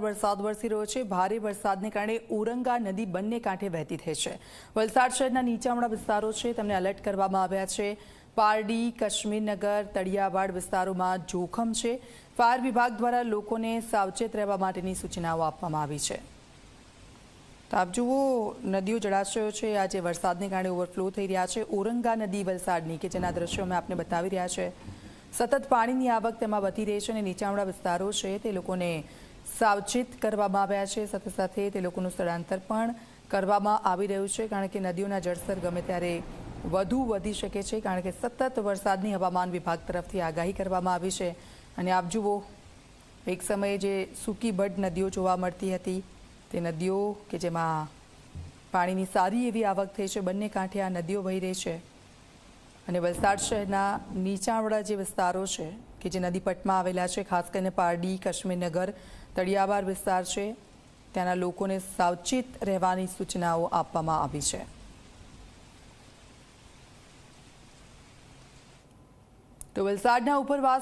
વરસાદ વરસી રહ્યો છે. ભારે વરસાદને કારણે ઓરંગા નદી બંને કાંઠે વહેતી થઈ છે. વલસાડ શહેરના નીચાણવાળા વિસ્તારો છે, તેમને એલર્ટ કરવામાં આવ્યા છે. પારડી કશ્મીરનગર તળિયાવાડ વિસ્તારોમાં જોખમ છે. ફાયર વિભાગ દ્વારા લોકોને સાવચેત રહેવા માટેની સૂચનાઓ આપવામાં આવી છે. તો આપ જુઓ, નદીઓ જળાશયો છે. આજે વરસાદને કારણે ઓવરફ્લો થઈ રહ્યા છે. ઓરંગા નદી વલસાડની કે જેના દ્રશ્યો અમે આપને બતાવી રહ્યા છે. સતત પાણીની આવક તેમાં વધી રહી છે અને નીચાણવાળા વિસ્તારો છે, તે લોકોને સાવચેત કરવામાં આવ્યા છે. સાથે સાથે તે લોકોનું સ્થળાંતર પણ કરવામાં આવી રહ્યું છે. કારણ કે નદીઓના જળસ્તર ગમે ત્યારે વધુ વધી શકે છે, કારણ કે સતત વરસાદની હવામાન વિભાગ તરફથી આગાહી કરવામાં આવી છે. અને આપ જુઓ, એક સમયે જે સૂકી બડ નદીઓ જોવા મળતી હતી, તે નદીઓ કે જેમાં પાણીની સારી એવી આવક થઈ છે, બંને કાંઠે આ નદીઓ વહી રહી છે. અને વલસાડ શહેરના નીચાણવાળા જે વિસ્તારો છે, કે જે નદી આવેલા છે, ખાસ કરીને પારડી, કાશ્મીરનગર, તળિયાબાર વિસ્તાર છે, ત્યાંના લોકોને સાવચેત રહેવાની સૂચનાઓ આપવામાં આવી છે. તો વલસાડના ઉપરવાસ